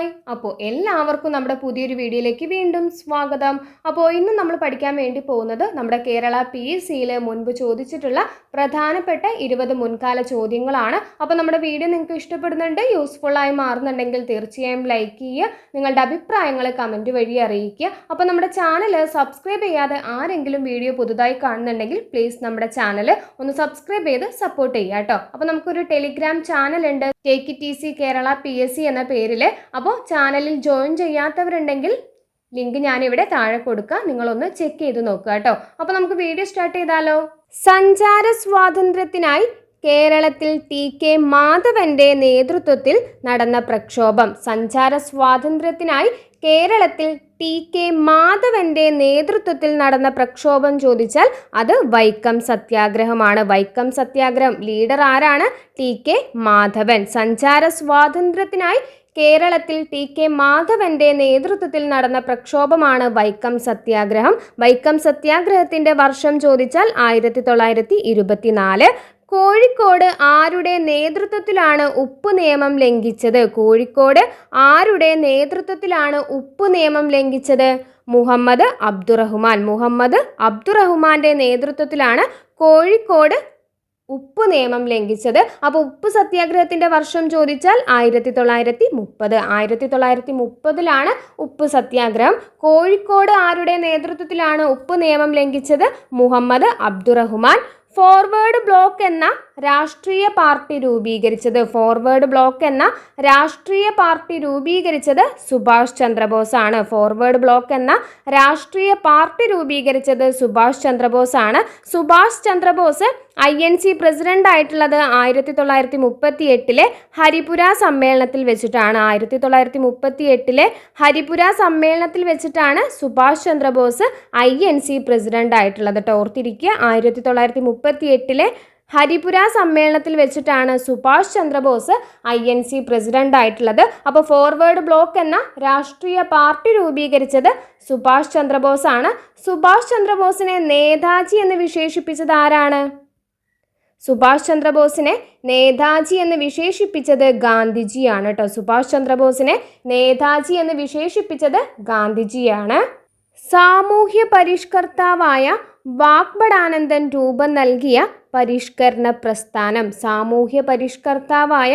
Hi അപ്പോൾ എല്ലാവർക്കും നമ്മുടെ പുതിയൊരു വീഡിയോയിലേക്ക് വീണ്ടും സ്വാഗതം. അപ്പോൾ ഇന്ന് നമ്മൾ പഠിക്കാൻ വേണ്ടി പോകുന്നത് നമ്മുടെ കേരള പി എസ് സിയിലെ മുൻപ് ചോദിച്ചിട്ടുള്ള പ്രധാനപ്പെട്ട ഇരുപത് മുൻകാല ചോദ്യങ്ങളാണ്. അപ്പോൾ നമ്മുടെ വീഡിയോ നിങ്ങൾക്ക് ഇഷ്ടപ്പെടുന്നുണ്ട് യൂസ്ഫുള്ളായി മാറുന്നുണ്ടെങ്കിൽ തീർച്ചയായും ലൈക്ക് ചെയ്യുക നിങ്ങളുടെ അഭിപ്രായങ്ങൾ കമന്റ് വഴി അറിയിക്കുക. അപ്പോൾ നമ്മുടെ ചാനൽ സബ്സ്ക്രൈബ് ചെയ്യാതെ ആരെങ്കിലും വീഡിയോ പുതുതായി കാണുന്നുണ്ടെങ്കിൽ പ്ലീസ് നമ്മുടെ ചാനൽ ഒന്ന് സബ്സ്ക്രൈബ് ചെയ്ത് സപ്പോർട്ട് ചെയ്യുക കേട്ടോ. അപ്പോൾ നമുക്കൊരു ടെലിഗ്രാം ചാനൽ ഉണ്ട്. Take T C Kerala P S C എന്ന പേരിൽ അപ്പോൾ ചാനലിൽ ജോയിൻ ചെയ്യാത്തവരുണ്ടെങ്കിൽ ലിങ്ക് ഞാനിവിടെ താഴെ കൊടുക്കാം. നിങ്ങളൊന്ന് ചെക്ക് ചെയ്ത് നോക്കുക കേട്ടോ. അപ്പോൾ നമുക്ക് വീഡിയോ സ്റ്റാർട്ട് ചെയ്താലോ? സഞ്ചാര സ്വാതന്ത്ര്യത്തിനായി കേരളത്തിൽ ടി കെ മാധവന്റെ നേതൃത്വത്തിൽ നടന്ന പ്രക്ഷോഭം. സഞ്ചാര സ്വാതന്ത്ര്യത്തിനായി കേരളത്തിൽ ടി കെ മാധവന്റെ നേതൃത്വത്തിൽ നടന്ന പ്രക്ഷോഭം ചോദിച്ചാൽ അത് വൈക്കം സത്യാഗ്രഹമാണ്. വൈക്കം സത്യാഗ്രഹം ലീഡർ ആരാണ്? T K Madhavan. സഞ്ചാര സ്വാതന്ത്ര്യത്തിനായി കേരളത്തിൽ ടി കെ മാധവന്റെ നേതൃത്വത്തിൽ നടന്ന പ്രക്ഷോഭമാണ് വൈക്കം സത്യാഗ്രഹം. വൈക്കം സത്യാഗ്രഹത്തിന്റെ വർഷം ചോദിച്ചാൽ ആയിരത്തി തൊള്ളായിരത്തി ഇരുപത്തിനാല്. കോഴിക്കോട് ആരുടെ നേതൃത്വത്തിലാണ് ഉപ്പ് നിയമം ലംഘിച്ചത്? കോഴിക്കോട് ആരുടെ നേതൃത്വത്തിലാണ് ഉപ്പ് നിയമം ലംഘിച്ചത്? മുഹമ്മദ് അബ്ദുറഹ്മാൻ. മുഹമ്മദ് അബ്ദുറഹ്മാന്റെ നേതൃത്വത്തിലാണ് കോഴിക്കോട് ഉപ്പ് നിയമം ലംഘിച്ചത്. അപ്പോൾ ഉപ്പ് സത്യാഗ്രഹത്തിന്റെ വർഷം ചോദിച്ചാൽ ആയിരത്തി തൊള്ളായിരത്തി മുപ്പത് ആയിരത്തി തൊള്ളായിരത്തി മുപ്പതിലാണ് ഉപ്പ് സത്യാഗ്രഹം. കോഴിക്കോട് ആരുടെ നേതൃത്വത്തിലാണ് ഉപ്പ് നിയമം ലംഘിച്ചത്? മുഹമ്മദ് അബ്ദുറഹ്മാൻ. ഫോർവേഡ് ബ്ലോക്ക് എന്ന രാഷ്ട്രീയ പാർട്ടി രൂപീകരിച്ചത്. ഫോർവേഡ് ബ്ലോക്ക് എന്ന രാഷ്ട്രീയ പാർട്ടി രൂപീകരിച്ചത് സുഭാഷ് ചന്ദ്രബോസ് ആണ് ഫോർവേഡ് ബ്ലോക്ക് എന്ന രാഷ്ട്രീയ പാർട്ടി രൂപീകരിച്ചത് സുഭാഷ് ചന്ദ്രബോസ് ആണ് Subhash Chandrabose I N C president ആയിട്ടുള്ളത് ആയിരത്തി തൊള്ളായിരത്തി മുപ്പത്തി എട്ടിലെ ഹരിപുര സമ്മേളനത്തിൽ വെച്ചിട്ടാണ്. ആയിരത്തി തൊള്ളായിരത്തി മുപ്പത്തി എട്ടിലെ ഹരിപുര സമ്മേളനത്തിൽ വെച്ചിട്ടാണ് Subhash Chandrabose I N C കേട്ടോ. ഓർത്തിരിക്കുക ആയിരത്തി തൊള്ളായിരത്തി മുപ്പത്തി എട്ടിലെ ഹരിപുര സമ്മേളനത്തിൽ വെച്ചിട്ടാണ് Subhash Chandrabose I N C president ആയിട്ടുള്ളത് അപ്പോൾ ഫോർവേഡ് ബ്ലോക്ക് എന്ന രാഷ്ട്രീയ പാർട്ടി രൂപീകരിച്ചത് സുഭാഷ് ചന്ദ്രബോസ് ആണ് സുഭാഷ് ചന്ദ്രബോസിനെ നേതാജി എന്ന് വിശേഷിപ്പിച്ചത് ആരാണ്? സുഭാഷ് ചന്ദ്രബോസിനെ നേതാജി എന്ന് വിശേഷിപ്പിച്ചത് ഗാന്ധിജിയാണ് കേട്ടോ സുഭാഷ് ചന്ദ്രബോസിനെ നേതാജി എന്ന് വിശേഷിപ്പിച്ചത് ഗാന്ധിജിയാണ്. സാമൂഹ്യ പരിഷ്കർത്താവായ വാഗ്ബടാനന്ദൻ രൂപം നൽകിയ പരിഷ്കരണ പ്രസ്ഥാനം. സാമൂഹ്യ പരിഷ്കർത്താവായ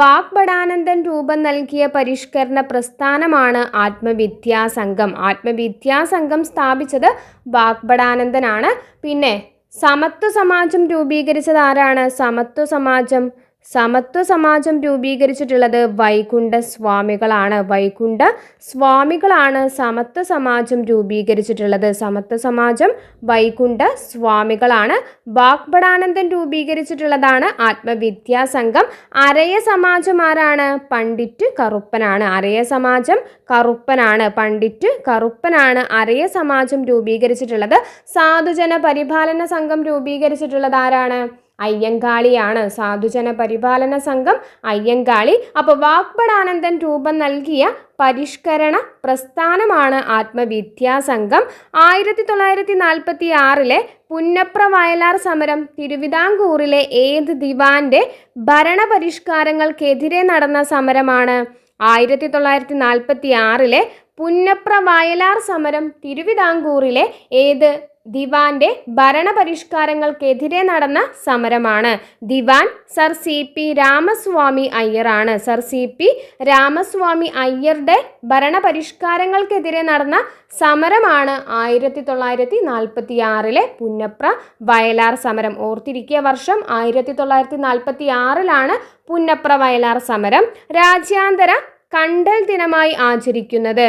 വാഗ്ബടാനന്ദൻ രൂപം നൽകിയ പരിഷ്കരണ പ്രസ്ഥാനമാണ് ആത്മവിദ്യാസംഘം ആത്മവിദ്യാസംഘം സ്ഥാപിച്ചത് വാഗ്ബടാനന്ദനാണ് പിന്നെ സമത്വ സമാജം രൂപീകരിച്ചത് ആരാണ്? സമത്വ സമാജം സമത്വ സമാജം രൂപീകരിച്ചിട്ടുള്ളത് വൈകുണ്ഠ സ്വാമികളാണ്. വൈകുണ്ഠ സ്വാമികളാണ് സമത്വ സമാജം രൂപീകരിച്ചിട്ടുള്ളത്. സമത്വ സമാജം വൈകുണ്ഠ സ്വാമികളാണ്. വാഗ്ബടാനന്ദൻ രൂപീകരിച്ചിട്ടുള്ളതാണ്. ആത്മവിദ്യാസംഘം അരയ സമാജം ആരാണ്? പണ്ഡിറ്റ് കറുപ്പനാണ്. അരയ സമാജം കറുപ്പനാണ്. പണ്ഡിറ്റ് കറുപ്പനാണ് അരയ സമാജം രൂപീകരിച്ചിട്ടുള്ളത്. സാധുജന പരിപാലന സംഘം രൂപീകരിച്ചിട്ടുള്ളത് ആരാണ്? അയ്യങ്കാളിയാണ്. സാധുജന പരിപാലന സംഘം അയ്യങ്കാളി. അപ്പോൾ വാഗ്ബടാനന്ദൻ രൂപം നൽകിയ പരിഷ്കരണ പ്രസ്ഥാനമാണ് ആത്മവിദ്യാസംഘം ആയിരത്തി തൊള്ളായിരത്തി നാൽപ്പത്തി ആറിലെ പുന്നപ്ര വയലാർ സമരം തിരുവിതാംകൂറിലെ ഏത് ദിവാന്റെ ഭരണപരിഷ്കാരങ്ങൾക്കെതിരെ നടന്ന സമരമാണ്? ആയിരത്തി തൊള്ളായിരത്തി നാൽപ്പത്തി ആറിലെ പുന്നപ്ര വയലാർ സമരം തിരുവിതാംകൂറിലെ ഏത് ദിവാന്റെ ഭരണപരിഷ്കാരങ്ങൾക്കെതിരെ നടന്ന സമരമാണ്. Dewan sir C P Ramaswami അയ്യറാണ്. Sir C P Ramaswamy അയ്യരുടെ ഭരണപരിഷ്കാരങ്ങൾക്കെതിരെ നടന്ന സമരമാണ് ആയിരത്തി തൊള്ളായിരത്തി നാൽപ്പത്തി ആറിലെ പുന്നപ്ര വയലാർ സമരം. ഓർത്തിരിക്കിയ വർഷം ആയിരത്തി തൊള്ളായിരത്തി നാൽപ്പത്തി ആറിലാണ് പുന്നപ്ര വയലാർ സമരം രാജ്യാന്തര കണ്ടൽ ദിനമായി ആചരിക്കുന്നത്.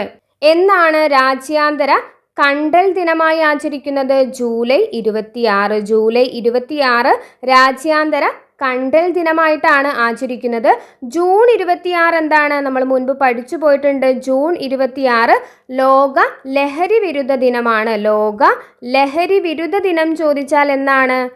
എന്നാണ് രാജ്യാന്തര കണ്ടൽ ദിനമായി ആചരിക്കുന്നത് ജൂലൈ ഇരുപത്തിയാറ്. ജൂലൈ ഇരുപത്തിയാറ് രാജ്യാന്തര കണ്ടൽ ദിനമായിട്ടാണ് ആചരിക്കുന്നത്. ജൂൺ ഇരുപത്തിയാറ് എന്താണ്? നമ്മൾ മുൻപ് പഠിച്ചു പോയിട്ടുണ്ട്. ജൂൺ ഇരുപത്തിയാറ് ലോക ലഹരി വിരുദ്ധ ദിനമാണ്. ലോക ലഹരി വിരുദ്ധ ദിനം ചോദിച്ചാൽ എന്താണ്?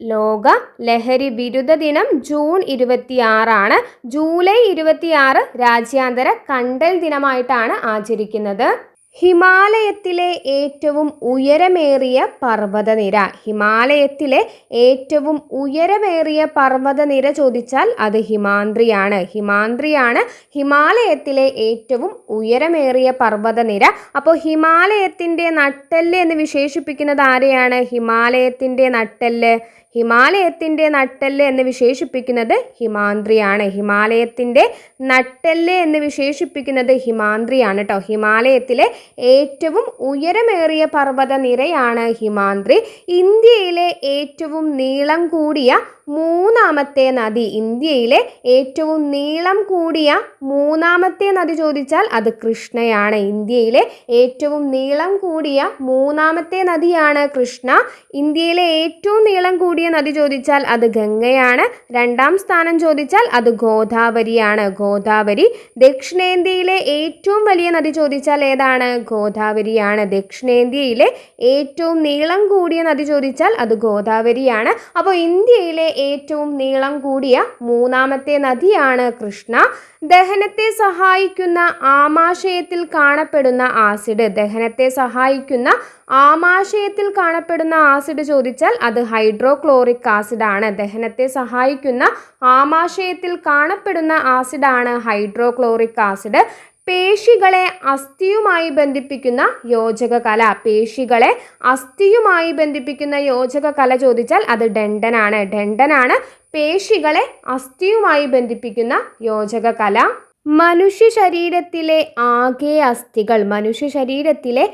ലോക ലഹരി വിരുദ്ധ ദിനം ജൂൺ ഇരുപത്തിയാറാണ്. ജൂലൈ ഇരുപത്തിയാറ് രാജ്യാന്തര കണ്ടൽ ദിനമായിട്ടാണ് ആചരിക്കുന്നത്. ഹിമാലയത്തിലെ ഏറ്റവും ഉയരമേറിയ പർവതനിര. ഹിമാലയത്തിലെ ഏറ്റവും ഉയരമേറിയ പർവതനിര ചോദിച്ചാൽ അത് ഹിമാന്ദ്രിയാണ് ഹിമാന്ദ്രിയാണ് ഹിമാലയത്തിലെ ഏറ്റവും ഉയരമേറിയ പർവതനിര. അപ്പോൾ ഹിമാലയത്തിന്റെ നട്ടെല്ല് എന്ന് വിശേഷിപ്പിക്കുന്നത് ആരെയാണ്? ഹിമാലയത്തിന്റെ നട്ടെല്ല്. ഹിമാലയത്തിന്റെ നട്ടെല്ല് എന്ന് വിശേഷിപ്പിക്കുന്നത് ഹിമാന്ത്രിയാണ്. ഹിമാലയത്തിന്റെ നട്ടെല്ല് എന്ന് വിശേഷിപ്പിക്കുന്നത് ഹിമാന്ത്രിയാണ് കേട്ടോ ഹിമാലയത്തിലെ ഏറ്റവും ഉയരമേറിയ പർവത നിരയാണ് ഹിമാന്ത്രി. ഇന്ത്യയിലെ ഏറ്റവും നീളം കൂടിയ മൂന്നാമത്തെ നദി. ഇന്ത്യയിലെ ഏറ്റവും നീളം കൂടിയ മൂന്നാമത്തെ നദി ചോദിച്ചാൽ അത് കൃഷ്ണയാണ്. ഇന്ത്യയിലെ ഏറ്റവും നീളം കൂടിയ മൂന്നാമത്തെ നദിയാണ് കൃഷ്ണ. ഇന്ത്യയിലെ ഏറ്റവും നീളം കൂടിയ നദി ചോദിച്ചാൽ അത് ഗംഗയാണ്. രണ്ടാം സ്ഥാനം ചോദിച്ചാൽ അത് ഗോദാവരിയാണ്. ഗോദാവരി ദക്ഷിണേന്ത്യയിലെ ഏറ്റവും വലിയ നദി ചോദിച്ചാൽ ഏതാണ്? ഗോദാവരിയാണ്. ദക്ഷിണേന്ത്യയിലെ ഏറ്റവും നീളം കൂടിയ നദി ചോദിച്ചാൽ അത് ഗോദാവരിയാണ്. അപ്പോൾ ഇന്ത്യയിലെ ഏറ്റവും നീളം കൂടിയ മൂന്നാമത്തെ നദിയാണ് കൃഷ്ണ. ദഹനത്തെ സഹായിക്കുന്ന ആമാശയത്തിൽ കാണപ്പെടുന്ന ആസിഡ് ദഹനത്തെ സഹായിക്കുന്ന ആമാശയത്തിൽ കാണപ്പെടുന്ന ആസിഡ് ചോദിച്ചാൽ അത് ഹൈഡ്രോക്ലോറിക് ആസിഡാണ്. ദഹനത്തെ സഹായിക്കുന്ന ആമാശയത്തിൽ കാണപ്പെടുന്ന ആസിഡാണ് ഹൈഡ്രോക്ലോറിക് ആസിഡ്. പേശികളെ അസ്ഥിയുമായി ബന്ധിപ്പിക്കുന്ന യോജക കല പേശികളെ അസ്ഥിയുമായി ബന്ധിപ്പിക്കുന്ന യോജക കല ചോദിച്ചാൽ അത് ഡെണ്ടനാണ് ഡെണ്ടനാണ് പേശികളെ അസ്ഥിയുമായി ബന്ധിപ്പിക്കുന്ന യോജക കല മനുഷ്യ ശരീരത്തിലെ ആകെ അസ്ഥികൾ മനുഷ്യ ശരീരത്തിലെ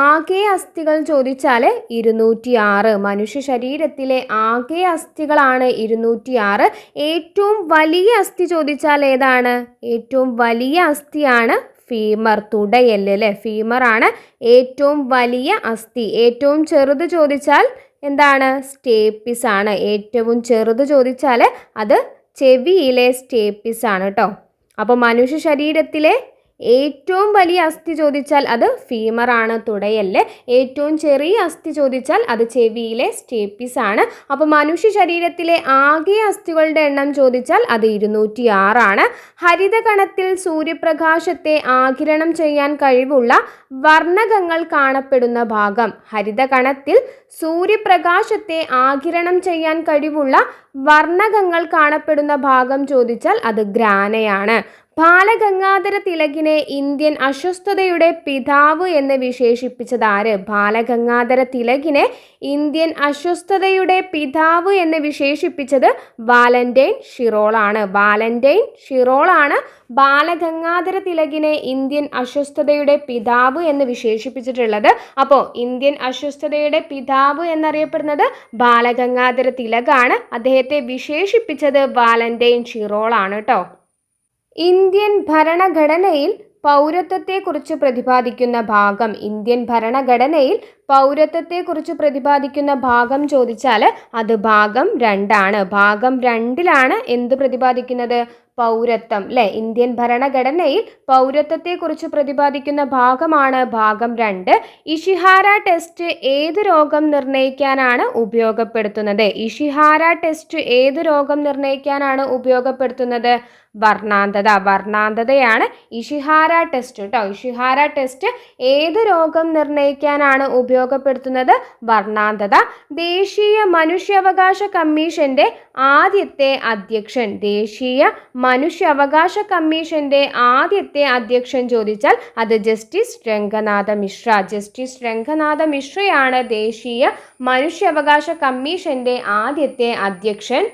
ആകെ അസ്ഥികൾ ചോദിച്ചാൽ ഇരുന്നൂറ്റി ആറ് മനുഷ്യ ശരീരത്തിലെ ആകെ അസ്ഥികളാണ് ഇരുന്നൂറ്റി ആറ് ഏറ്റവും വലിയ അസ്ഥി ചോദിച്ചാൽ ഏതാണ്? ഏറ്റവും വലിയ അസ്ഥിയാണ് ഫീമർ തുടയല്ല് അല്ലേ? ഫീമർ ആണ് ഏറ്റവും വലിയ അസ്ഥി. ഏറ്റവും ചെറുത് ചോദിച്ചാൽ എന്താണ്? സ്റ്റേപ്പിസ് ആണ്. ഏറ്റവും ചെറുത് ചോദിച്ചാൽ അത് ചെവിയിലെ സ്റ്റേപ്പിസ് ആണ് കേട്ടോ. അപ്പോൾ മനുഷ്യ ശരീരത്തിലെ ഏറ്റവും വലിയ അസ്ഥി ചോദിച്ചാൽ അത് ഫീമറാണ് തുടയല്ല്? ഏറ്റവും ചെറിയ അസ്ഥി ചോദിച്ചാൽ അത് ചെവിയിലെ സ്റ്റേപ്പിസ് ആണ്. അപ്പോൾ മനുഷ്യ ശരീരത്തിലെ ആകെ അസ്ഥികളുടെ എണ്ണം ചോദിച്ചാൽ അത് ഇരുന്നൂറ്റി ആറാണ് ഹരിതകണത്തിൽ സൂര്യപ്രകാശത്തെ ആകിരണം ചെയ്യാൻ കഴിവുള്ള വർണകങ്ങൾ കാണപ്പെടുന്ന ഭാഗം. ഹരിതകണത്തിൽ സൂര്യപ്രകാശത്തെ ആകിരണം ചെയ്യാൻ കഴിവുള്ള വർണകങ്ങൾ കാണപ്പെടുന്ന ഭാഗം ചോദിച്ചാൽ അത് ഗ്രാനയാണ്. ബാലഗംഗാധര തിലകിനെ ഇന്ത്യൻ അസ്വസ്ഥതയുടെ പിതാവ് എന്ന് വിശേഷിപ്പിച്ചത് ആര് ബാലഗംഗാധര തിലകിനെ ഇന്ത്യൻ അസ്വസ്ഥതയുടെ പിതാവ് എന്ന് വിശേഷിപ്പിച്ചത് വാലന്റൈൻ ഷിറോളാണ്. വാലന്റൈൻ ഷിറോളാണ് ബാലഗംഗാധര തിലകിനെ ഇന്ത്യൻ അസ്വസ്ഥതയുടെ പിതാവ് എന്ന് വിശേഷിപ്പിച്ചിട്ടുള്ളത്. അപ്പോൾ ഇന്ത്യൻ അസ്വസ്ഥതയുടെ പിതാവ് എന്നറിയപ്പെടുന്നത് ബാലഗംഗാധര തിലകാണ്. അദ്ദേഹത്തെ വിശേഷിപ്പിച്ചത് വാലന്റൈൻ ഷിറോളാണ് കേട്ടോ. ഇന്ത്യൻ ഭരണഘടനയിൽ പൗരത്വത്തെക്കുറിച്ച് പ്രതിപാദിക്കുന്ന ഭാഗം ഇന്ത്യൻ ഭരണഘടനയിൽ പൗരത്വത്തെക്കുറിച്ച് പ്രതിപാദിക്കുന്ന ഭാഗം ചോദിച്ചാൽ അത് ഭാഗം രണ്ടാണ്. ഭാഗം രണ്ടിലാണ് എന്ത് പ്രതിപാദിക്കുന്നത്? പൗരത്വം അല്ലെ ഇന്ത്യൻ ഭരണഘടനയിൽ പൗരത്വത്തെക്കുറിച്ച് പ്രതിപാദിക്കുന്ന ഭാഗമാണ് ഭാഗം രണ്ട്. ഇഷിഹാര ടെസ്റ്റ് ഏത് രോഗം നിർണയിക്കാനാണ് ഉപയോഗപ്പെടുത്തുന്നത്? ഇഷിഹാര ടെസ്റ്റ് ഏത് രോഗം നിർണയിക്കാനാണ് ഉപയോഗപ്പെടുത്തുന്നത്? വർണാന്തത. വർണാന്തതയാണ് ഇഷിഹാര ടെസ്റ്റ് കേട്ടോ ഇഷിഹാര ടെസ്റ്റ് ഏത് രോഗം നിർണയിക്കാനാണ് ഉപയോഗപ്പെടുത്തുന്നത്? വർണാന്തത. ദേശീയ മനുഷ്യാവകാശ കമ്മീഷന്റെ ആദ്യത്തെ അധ്യക്ഷൻ. ദേശീയ മനുഷ്യാവകാശ കമ്മീഷന്റെ ആദ്യത്തെ അധ്യക്ഷൻ ചോദിച്ചാൽ അത് ജസ്റ്റിസ് രംഗനാഥ മിശ്ര. ജസ്റ്റിസ് രംഗനാഥ മിശ്രയാണ് ദേശീയ മനുഷ്യാവകാശ കമ്മീഷന്റെ ആദ്യത്തെ അധ്യക്ഷൻ.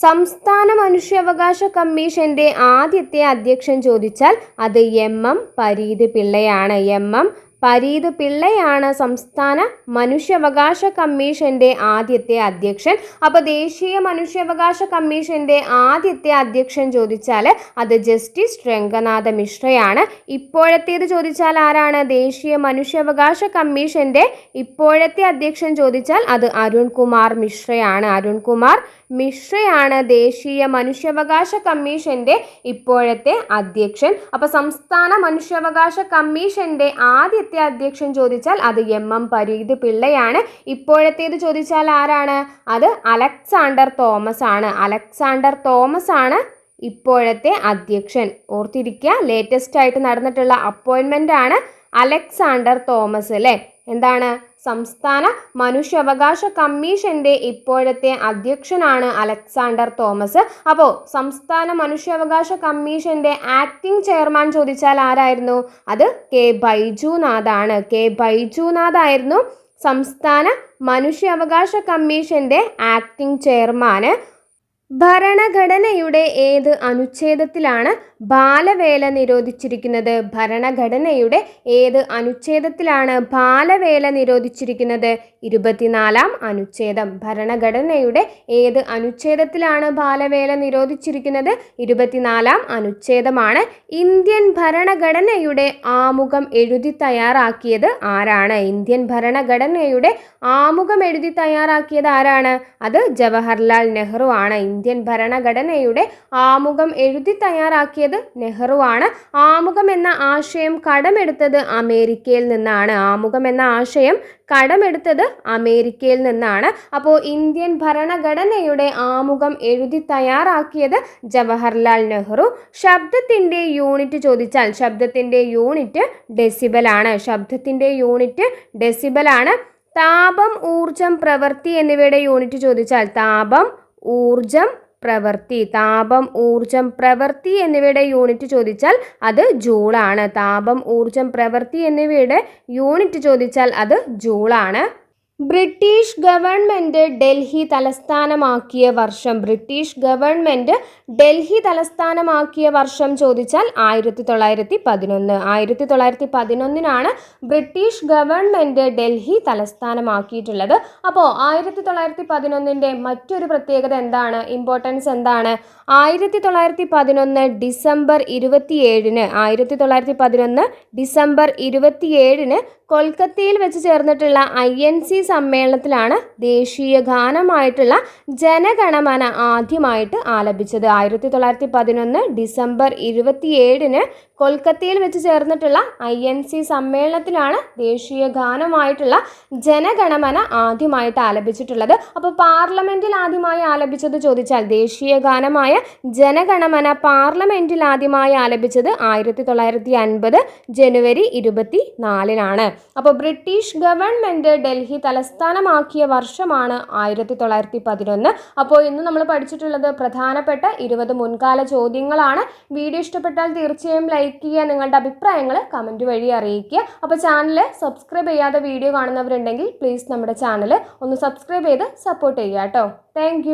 സംസ്ഥാന മനുഷ്യാവകാശ കമ്മീഷന്റെ ആദ്യത്തെ അധ്യക്ഷൻ ചോദിച്ചാൽ അത് എം എം പരീത് പിള്ളയാണ്. എം എം പരീത് പിള്ളയാണ് സംസ്ഥാന മനുഷ്യാവകാശ കമ്മീഷന്റെ ആദ്യത്തെ അധ്യക്ഷൻ. അപ്പോൾ ദേശീയ മനുഷ്യാവകാശ കമ്മീഷന്റെ ആദ്യത്തെ അധ്യക്ഷൻ ചോദിച്ചാൽ അത് ജസ്റ്റിസ് രംഗനാഥ മിശ്രയാണ്. ഇപ്പോഴത്തേത് ചോദിച്ചാൽ ആരാണ്? ദേശീയ മനുഷ്യാവകാശ കമ്മീഷന്റെ ഇപ്പോഴത്തെ അധ്യക്ഷൻ ചോദിച്ചാൽ അത് അരുൺകുമാർ മിശ്രയാണ്. അരുൺ കുമാർ മിശ്രയാണ് ദേശീയ മനുഷ്യാവകാശ കമ്മീഷന്റെ ഇപ്പോഴത്തെ അധ്യക്ഷൻ. അപ്പോൾ സംസ്ഥാന മനുഷ്യാവകാശ കമ്മീഷന്റെ ആദ്യത്തെ അധ്യക്ഷൻ ചോദിച്ചാൽ അത് എം എം പരീത് പിള്ളയാണ്. ഇപ്പോഴത്തേത് ചോദിച്ചാൽ ആരാണ്? അത് അലക്സാണ്ടർ തോമസ് ആണ്. അലക്സാണ്ടർ തോമസ് ആണ് ഇപ്പോഴത്തെ അധ്യക്ഷൻ. ഓർത്തിരിക്കുക ലേറ്റസ്റ്റ് ആയിട്ട് നടന്നിട്ടുള്ള അപ്പോയിൻമെന്റ് ആണ് അലക്സാണ്ടർ തോമസ് അല്ലേ? എന്താണ്? സംസ്ഥാന മനുഷ്യാവകാശ കമ്മീഷന്റെ ഇപ്പോഴത്തെ അധ്യക്ഷനാണ് അലക്സാണ്ടർ തോമസ്. അപ്പോൾ സംസ്ഥാന മനുഷ്യാവകാശ കമ്മീഷന്റെ ആക്ടിംഗ് ചെയർമാൻ ചോദിച്ചാൽ ആരായിരുന്നു? അത് കെ ബൈജുനാഥാണ്. കെ ബൈജുനാഥ് ആയിരുന്നു സംസ്ഥാന മനുഷ്യാവകാശ കമ്മീഷന്റെ ആക്ടിംഗ് ചെയർമാന്. ഭരണഘടനയുടെ ഏത് അനുച്ഛേദത്തിലാണ് ബാലവേല നിരോധിച്ചിരിക്കുന്നത്? ഭരണഘടനയുടെ ഏത് അനുച്ഛേദത്തിലാണ് ബാലവേല നിരോധിച്ചിരിക്കുന്നത്? ഇരുപത്തിനാലാം അനുച്ഛേദം. ഭരണഘടനയുടെ ഏത് അനുച്ഛേദത്തിലാണ് ബാലവേല നിരോധിച്ചിരിക്കുന്നത്? ഇരുപത്തിനാലാം അനുച്ഛേദമാണ് ഇന്ത്യൻ ഭരണഘടനയുടെ ആമുഖം എഴുതി തയ്യാറാക്കിയത് ആരാണ്? ഇന്ത്യൻ ഭരണഘടനയുടെ ആമുഖം എഴുതി തയ്യാറാക്കിയത് ആരാണ്? അത് ജവഹർലാൽ നെഹ്റു ആണ്. ഇന്ത്യൻ ഭരണഘടനയുടെ ആമുഖം എഴുതി തയ്യാറാക്കിയത് നെഹ്റുവാണ്. ആമുഖം എന്ന ആശയം കടമെടുത്തത് അമേരിക്കയിൽ നിന്നാണ്. ആമുഖം എന്ന ആശയം കടമെടുത്തത് അമേരിക്കയിൽ നിന്നാണ്. അപ്പോൾ ഇന്ത്യൻ ഭരണഘടനയുടെ ആമുഖം എഴുതി തയ്യാറാക്കിയത് ജവഹർലാൽ നെഹ്റു. ശബ്ദത്തിന്റെ യൂണിറ്റ് ചോദിച്ചാൽ ശബ്ദത്തിന്റെ യൂണിറ്റ് ഡെസിബലാണ് ശബ്ദത്തിന്റെ യൂണിറ്റ് ഡെസിബലാണ് താപം ഊർജം പ്രവൃത്തി എന്നിവയുടെ യൂണിറ്റ് ചോദിച്ചാൽ താപം ഊർജം പ്രവൃത്തി താപം ഊർജം പ്രവൃത്തി എന്നിവയുടെ യൂണിറ്റ് ചോദിച്ചാൽ അത് ജൂളാണ്. താപം ഊർജം പ്രവൃത്തി എന്നിവയുടെ യൂണിറ്റ് ചോദിച്ചാൽ അത് ജൂളാണ്. ബ്രിട്ടീഷ് ഗവൺമെന്റ് ഡൽഹി തലസ്ഥാനമാക്കിയ വർഷം ബ്രിട്ടീഷ് ഗവൺമെന്റ് ഡൽഹി തലസ്ഥാനമാക്കിയ വർഷം ചോദിച്ചാൽ ആയിരത്തി തൊള്ളായിരത്തി പതിനൊന്ന് ആയിരത്തി തൊള്ളായിരത്തി പതിനൊന്നിനാണ് ബ്രിട്ടീഷ് ഗവൺമെന്റ് ഡൽഹി തലസ്ഥാനമാക്കിയിട്ടുള്ളത്. അപ്പോൾ ആയിരത്തി തൊള്ളായിരത്തി പതിനൊന്നിന്റെ മറ്റൊരു പ്രത്യേകത എന്താണ്? ഇമ്പോർട്ടൻസ് എന്താണ്? ആയിരത്തി തൊള്ളായിരത്തി പതിനൊന്ന് ഡിസംബർ ഇരുപത്തിയേഴിന് ആയിരത്തി തൊള്ളായിരത്തി പതിനൊന്ന് ഡിസംബർ ഇരുപത്തിയേഴിന് കൊൽക്കത്തയിൽ വെച്ച് ചേർന്നിട്ടുള്ള ഐ എൻ സി സമ്മേളനത്തിലാണ് ദേശീയ ഗാനമായിട്ടുള്ള ജനഗണമന ആദ്യമായിട്ട് ആലപിച്ചത്. ആയിരത്തി തൊള്ളായിരത്തി പതിനൊന്ന് ഡിസംബർ ഇരുപത്തിയേഴിന് കൊൽക്കത്തയിൽ വെച്ച് ചേർന്നിട്ടുള്ള ഐ എൻ സി സമ്മേളനത്തിലാണ് ദേശീയ ഗാനമായിട്ടുള്ള ജനഗണമന ആദ്യമായിട്ട് ആലപിച്ചിട്ടുള്ളത്. അപ്പോൾ പാർലമെന്റിൽ ആദ്യമായി ആലപിച്ചത് ചോദിച്ചാൽ ദേശീയ ഗാനമായ ജനഗണമന പാർലമെന്റിൽ ആദ്യമായി ആലപിച്ചത് ആയിരത്തി തൊള്ളായിരത്തി അൻപത് ജനുവരി ഇരുപത്തി നാലിനാണ് അപ്പോൾ ബ്രിട്ടീഷ് ഗവൺമെന്റ് ഡൽഹി തലസ്ഥാനമാക്കിയ വർഷമാണ് ആയിരത്തി തൊള്ളായിരത്തി പതിനൊന്ന്. അപ്പോൾ ഇന്ന് നമ്മൾ പഠിച്ചിട്ടുള്ളത് പ്രധാനപ്പെട്ട ഇരുപത് മുൻകാല ചോദ്യങ്ങളാണ്. വീഡിയോ ഇഷ്ടപ്പെട്ടാൽ തീർച്ചയായും ലൈക്ക് ചെയ്യുക നിങ്ങളുടെ അഭിപ്രായങ്ങൾ കമന്റ് വഴി അറിയിക്കുക. അപ്പോൾ ചാനൽ സബ്സ്ക്രൈബ് ചെയ്യാതെ വീഡിയോ കാണുന്നവരുണ്ടെങ്കിൽ പ്ലീസ് നമ്മുടെ ചാനൽ ഒന്ന് സബ്സ്ക്രൈബ് ചെയ്ത് സപ്പോർട്ട് ചെയ്യുക കേട്ടോ. താങ്ക്